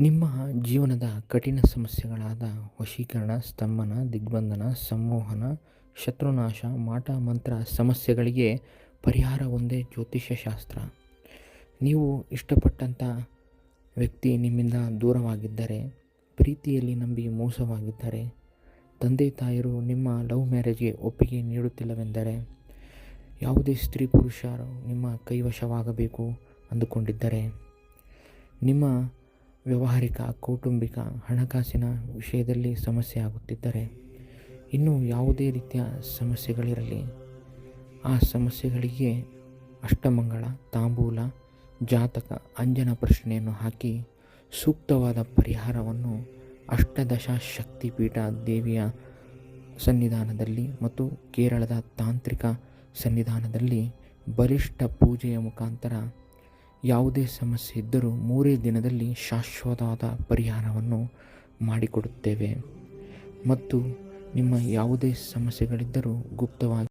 ನಿಮ್ಮ ಜೀವನದ ಕಠಿಣ ಸಮಸ್ಯೆಗಳಾದ ವಶೀಕರಣ, ಸ್ತಂಭನ, ದಿಗ್ಬಂಧನ, ಸಂಮೋಹನ, ಶತ್ರುನಾಶ, ಮಾಟ, ಮಂತ್ರ ಸಮಸ್ಯೆಗಳಿಗೆ ಪರಿಹಾರ ಒಂದೇ ಜ್ಯೋತಿಷ್ಯಶಾಸ್ತ್ರ. ನೀವು ಇಷ್ಟಪಟ್ಟಂಥ ವ್ಯಕ್ತಿ ನಿಮ್ಮಿಂದ ದೂರವಾಗಿದ್ದರೆ, ಪ್ರೀತಿಯಲ್ಲಿ ನಂಬಿ ಮೋಸವಾಗಿದ್ದರೆ, ತಂದೆ ತಾಯರು ನಿಮ್ಮ ಲವ್ ಮ್ಯಾರೇಜ್ಗೆ ಒಪ್ಪಿಗೆ ನೀಡುತ್ತಿಲ್ಲವೆಂದರೆ, ಯಾವುದೇ ಸ್ತ್ರೀ ಪುರುಷರು ನಿಮ್ಮ ಕೈವಶವಾಗಬೇಕು ಅಂದುಕೊಂಡಿದ್ದರೆ, ನಿಮ್ಮ ವ್ಯಾವಹಾರಿಕ, ಕೌಟುಂಬಿಕ ಹಣಕಾಸಿನ ವಿಷಯದಲ್ಲಿ ಸಮಸ್ಯೆ ಆಗುತ್ತಿದ್ದರೆ ಇನ್ನೂ ಯಾವುದೇ ರೀತಿಯ ಸಮಸ್ಯೆಗಳಿರಲಿ. ಆ ಸಮಸ್ಯೆಗಳಿಗೆ ಅಷ್ಟಮಂಗಳ, ತಾಂಬೂಲ, ಜಾತಕ, ಅಂಜನ ಪ್ರಶ್ನೆಯನ್ನು ಹಾಕಿ ಸೂಕ್ತವಾದ ಪರಿಹಾರವನ್ನು ಅಷ್ಟದಶ ಶಕ್ತಿಪೀಠ ದೇವಿಯ ಸನ್ನಿಧಾನದಲ್ಲಿ ಮತ್ತು ಕೇರಳದ ತಾಂತ್ರಿಕ ಸನ್ನಿಧಾನದಲ್ಲಿ ಬಲಿಷ್ಠ ಪೂಜೆಯ ಮುಖಾಂತರ ಯಾವುದೇ ಸಮಸ್ಯೆ ಇದ್ದರೂ ಮೂರೇ ದಿನದಲ್ಲಿ ಶಾಶ್ವತವಾದ ಪರಿಹಾರವನ್ನು ಮಾಡಿಕೊಡುತ್ತೇವೆ. ಮತ್ತು ನಿಮ್ಮ ಯಾವುದೇ ಸಮಸ್ಯೆಗಳಿದ್ದರೂ ಗುಪ್ತವಾಗಿ